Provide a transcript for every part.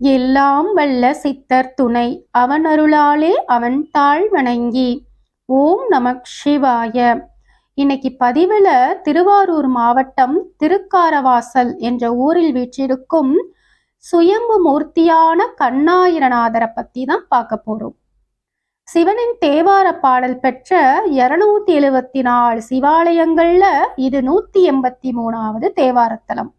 எல்லாம் வல்ல சித்தர் துணை அவன் அருளாலே அவன் தாழ் வணங்கி. ஓம் நமக் சிவாய. இன்னைக்கு பதிவுல திருவாரூர் மாவட்டம் திருக்காரவாசல் என்ற ஊரில் வீற்றிருக்கும் சுயம்பு மூர்த்தியான கண்ணாயிரநாதரை பற்றி தான் பார்க்க போறோம். சிவனின் தேவார பாடல் பெற்ற இருநூத்தி எழுவத்தி நாலு சிவாலயங்கள்ல இது நூத்தி எண்பத்தி மூணாவது தேவாரத்தலம்.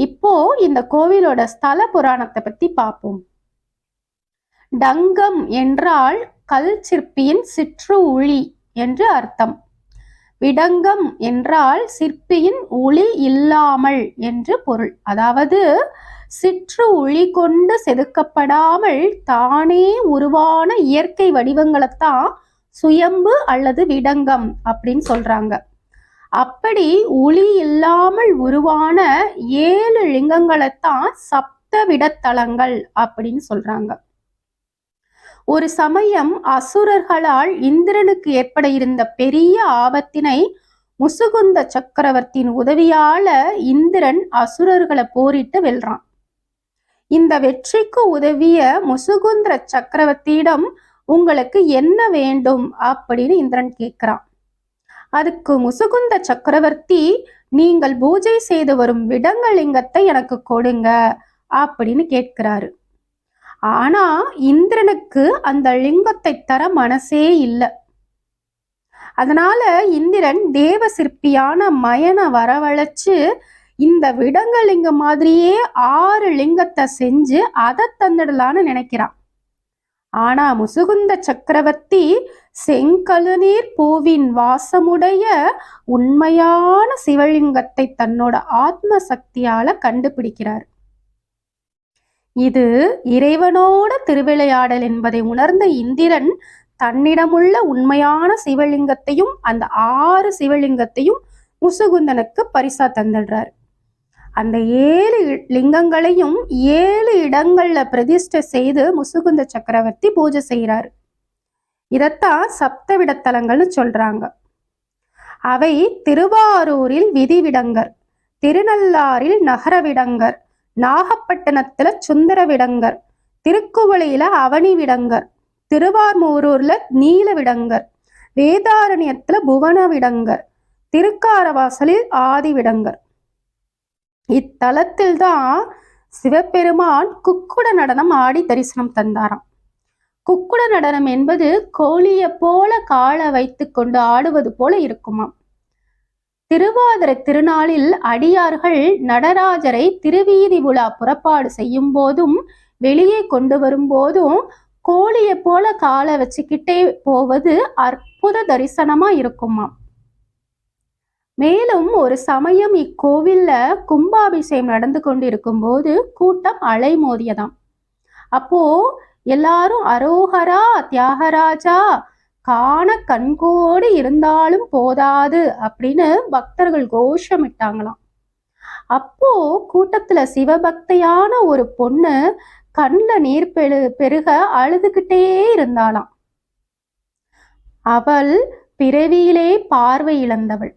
இப்போ இந்த கோவிலோட ஸ்தல புராணத்தை பத்தி பார்ப்போம் டங்கம் என்றால் கல் சிற்பியின் சிற்று உளி என்று அர்த்தம். விடங்கம் என்றால் சிற்பியின் ஒளி இல்லாமல் என்று பொருள். அதாவது சிற்று ஒளி கொண்டு செதுக்கப்படாமல் தானே உருவான இயற்கை வடிவங்களைத்தான் சுயம்பு அல்லது விடங்கம் அப்படின்னு சொல்றாங்க. அப்படி ஒளி இல்லாமல் உருவான ஏழு லிங்கங்களைத்தான் சப்த விடத்தலங்கள் அப்படின்னு சொல்றாங்க. ஒரு சமயம் அசுரர்களால் இந்திரனுக்கு ஏற்பட இருந்த பெரிய ஆபத்தினை முசுகுந்த சக்கரவர்த்தியின் உதவியால இந்திரன் அசுரர்களை போரிட்டு வெல்றான். இந்த வெற்றிக்கு உதவிய முசுகுந்திர சக்கரவர்த்தியிடம் உங்களுக்கு என்ன வேண்டும்? அப்படின்னு இந்திரன் கேட்கிறான். அதுக்கு முசுகுந்த சக்கரவர்த்தி நீங்கள் பூஜை செய்து வரும் விடங்கலிங்கத்தை எனக்கு கொடுங்க அப்படின்னு கேட்கிறாரு. ஆனா இந்திரனுக்கு அந்த லிங்கத்தை தர மனசே இல்லை. அதனால இந்திரன் தேவ சிற்பியான மயனை வரவழைச்சு இந்த விடங்கலிங்கம் மாதிரியே ஆறு லிங்கத்தை செஞ்சு அதை தந்துடலான்னு நினைக்கிறான். ஆனா முசுகுந்த சக்கரவர்த்தி செங்கழுநீர் பூவின் வாசமுடைய உண்மையான சிவலிங்கத்தை தன்னோட ஆத்ம சக்தியால கண்டுபிடிக்கிறார். இது இறைவனோட திருவிளையாடல் என்பதை உணர்ந்த இந்திரன் தன்னிடமுள்ள உண்மையான சிவலிங்கத்தையும் அந்த ஆறு சிவலிங்கத்தையும் முசுகுந்தனுக்கு பரிசா தந்துடுறார். அந்த ஏழு லிங்கங்களையும் ஏழு இடங்கள்ல பிரதிஷ்டை செய்து முசுகுந்த சக்கரவர்த்தி பூஜை செய்கிறார் இதத்தான் சப்தவிடத்தலங்கள்னு சொல்றாங்க. அவை திருவாரூரில் விதிவிடங்கர் திருநள்ளாறில் நகரவிடங்கர் நாகப்பட்டினத்துல சுந்தரவிடங்கர் திருக்குவளையில அவனி விடங்கர் திருவார்மூரூர்ல நீலவிடங்கர் வேதாரண்யத்துல புவனவிடங்கர் திருக்காரவாசலில் ஆதிவிடங்கர். இத்தலத்தில்தான் சிவபெருமான் குக்குட நடனம் ஆடி தரிசனம் தந்தாராம். குக்குட நடனம் என்பது கோழியை போல காலை வைத்து கொண்டு ஆடுவது போல இருக்குமாம். திருவாதிரை திருநாளில் அடியார்கள் நடராஜரை திருவீதி உலா புறப்பாடு செய்யும் போதும் வெளியே கொண்டு வரும்போதும் கோழியை போல காலை வச்சுக்கிட்டே போவது அற்புத தரிசனமா இருக்குமாம். மேலும் ஒரு சமயம் இக்கோவில்ல கும்பாபிஷேகம் நடந்து கொண்டிருக்கும் போது கூட்டம் அலைமோதியதாம். அப்போ எல்லாரும் அரோகரா தியாகராஜா காண கண்கோடு இருந்தாலும் போதாது அப்படின்னு பக்தர்கள் கோஷமிட்டாங்களாம். அப்போ கூட்டத்துல சிவபக்தையான ஒரு பொண்ணு கண்ல நீர் பெரு பெருக அழுதுகிட்டே இருந்தாளாம். அவள் பிறவியிலே பார்வை இழந்தவள்.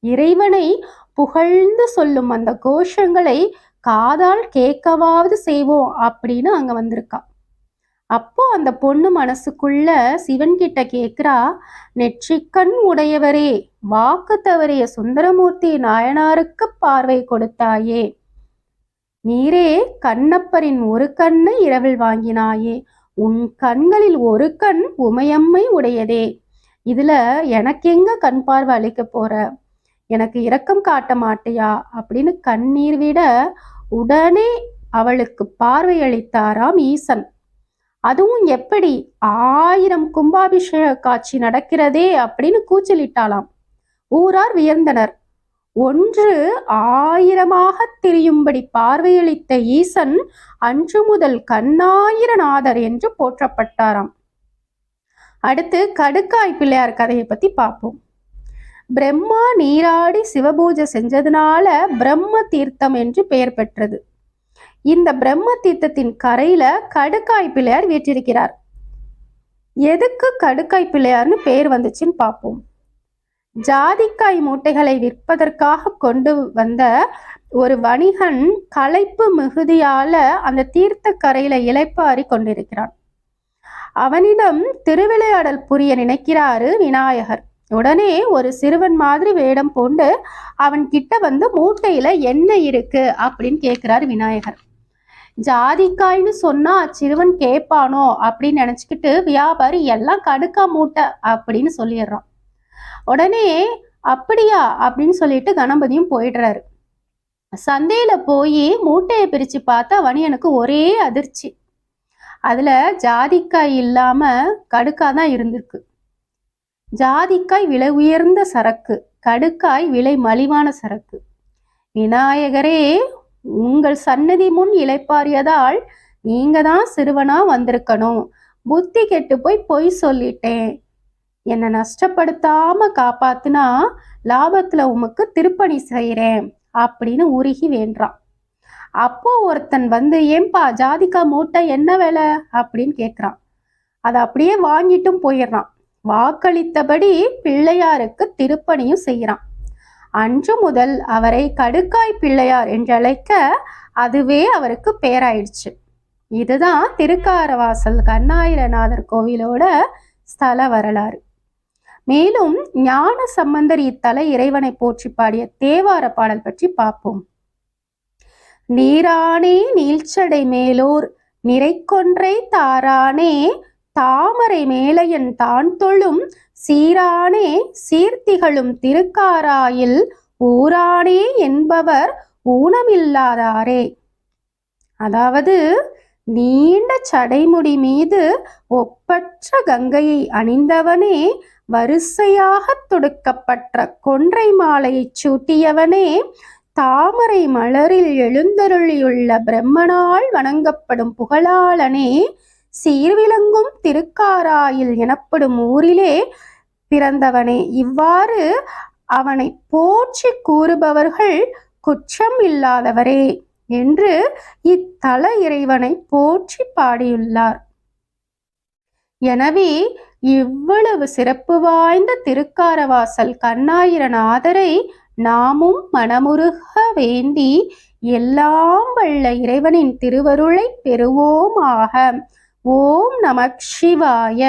இறைவனை புகழ்ந்து சொல்லும் அந்த கோஷங்களை காதால் கேட்கவாவது செய்வோம் அப்படின்னு அங்க வந்திருக்கா. அப்போ அந்த பொண்ணு மனசுக்குள்ள சிவன் கிட்ட கேக்குறா நெற்றிக்கண் உடையவரே வாக்கு தவறிய சுந்தரமூர்த்தி நாயனாருக்கு பார்வை கொடுத்தாயே. நீரே கண்ணப்பரின் ஒரு கண்ணை இரவில் வாங்கினாயே. உன் கண்களில் ஒரு கண் உமையம்மை உடையதே. இதுல எனக்கு எங்க கண் பார்வை அளிக்க போற? எனக்கு இரக்கம் காட்ட மாட்டியா? அப்படின்னு கண்ணீர் விட உடனே அவளுக்கு பார்வையளித்தாராம் ஈசன். அதுவும் எப்படி? ஆயிரம் கும்பாபிஷேக காட்சி நடக்கிறதே அப்படின்னு கூச்சலிட்டாளாம். ஊரார் வியந்தனர். ஒன்று ஆயிரமாக திரியும்படி பார்வையளித்த ஈசன் அன்று முதல் கண்ணாயிரநாதர் என்று போற்றப்பட்டாராம். அடுத்து கடுக்காய் பிள்ளையார் கதையை பத்தி பார்ப்போம். பிரம்மா நீராடி சிவபூஜை செஞ்சதுனால பிரம்ம தீர்த்தம் என்று பெயர் பெற்றது. இந்த பிரம்ம தீர்த்தத்தின் கரையில கடுக்காய் பிள்ளையார் வீற்றிருக்கிறார். எதுக்கு கடுக்காய் பிள்ளையார்னு பெயர் வந்துச்சுன்னு பார்ப்போம். ஜாதிக்காய் மூட்டைகளை விற்பதற்காக கொண்டு வந்த ஒரு வணிகன் களைப்பு மிகுதியால அந்த தீர்த்த கரையில இழைப்பாரி கொண்டிருக்கிறான். அவனிடம் திருவிளையாடல் புரிய நினைக்கிறாரு விநாயகர். உடனே ஒரு சிறுவன் மாதிரி வேடம் பூண்டு அவன் கிட்ட வந்து மூட்டையில என்ன இருக்கு அப்படின்னு கேட்கிறார் விநாயகர். ஜாதிக்காய்னு சொன்னா சிறுவன் கேட்பானோ? அப்படின்னு நினைச்சுக்கிட்டு வியாபாரி எல்லாம் கடுக்கா மூட்டை அப்படின்னு சொல்லிடுறான். உடனே அப்படியா? அப்படின்னு சொல்லிட்டு கணபதியும் போயிடுறாரு. சந்தையில போய் மூட்டையை பிரிச்சு பார்த்தா வணியனுக்கு ஒரே அதிர்ச்சி. அதுல ஜாதிக்காய் இல்லாம கடுக்கா தான் இருந்திருக்கு. ஜாதிக்காய் விலை உயர்ந்த சரக்கு கடுக்காய் விலை மலிவான சரக்கு. விநாயகரே உங்கள் சன்னதி முன் இளைப்பாரியதால் நீங்க தான் சிறுவனா வந்திருக்கணும். புத்தி கெட்டு போய் பொய் சொல்லிட்டேன். என்னை நஷ்டப்படுத்தாம காப்பாத்துனா லாபத்துல உமக்கு திருப்பணி செய்கிறேன் அப்படின்னு உருகி வேண்டான் அப்போ ஒருத்தன் வந்து ஏன்பா ஜாதிக்கா மூட்டை என்ன வேலை? அப்படின்னு கேட்குறான் அதை அப்படியே வாங்கிட்டும் போயிடுறான். வாக்களித்தபடி பிள்ளையாருக்கு திருப்பணியும் செய்கிறான். அன்று முதல் அவரை கடுக்காய் பிள்ளையார் என்றழைக்க அதுவே அவருக்கு பேராயிடுச்சு. இதுதான் திருக்காரவாசல் கண்ணாயிரநாதர் கோவிலோட ஸ்தல வரலாறு. மேலும் ஞான சம்பந்தர் இத்தல இறைவனை போற்றி பாடிய தேவார பாடல் பற்றி பார்ப்போம். நீரானே நீழ்ச்சடை மேலோர் நிறைக்கொன்றை தாரானே தாமரை மேலையன் தான் தொழும் சீரானே சீர்த்திகளும் திருக்காராயில் ஊரானே என்பவர் ஊனமில்லாதாரே. அதாவது நீண்ட சடைமுடி மீது ஒப்பற்ற கங்கையை அணிந்தவனே வரிசையாக தொடுக்கப்பட்ட கொன்றை மாலையைச் சூட்டியவனே தாமரை மலரில் எழுந்தருளியுள்ள பிரம்மனால் வணங்கப்படும் புகழாளனே சீர்விளங்கும் திருக்காராயில் எனப்படும் ஊரிலே பிறந்தவனே. இவ்வாறு அவனை போற்றி கூறுபவர்கள் குற்றம் இல்லாதவரே என்று இத்தல இறைவனை போற்றி பாடியுள்ளார். எனவே இவ்வளவு சிறப்பு வாய்ந்த திருக்காரவாசல் கண்ணாயிரநாதரை நாமும் மனமுருக வேண்டி எல்லாம் வல்ல இறைவனின் திருவருளை பெறுவோமாக. ஓம் நமக் சிவாய.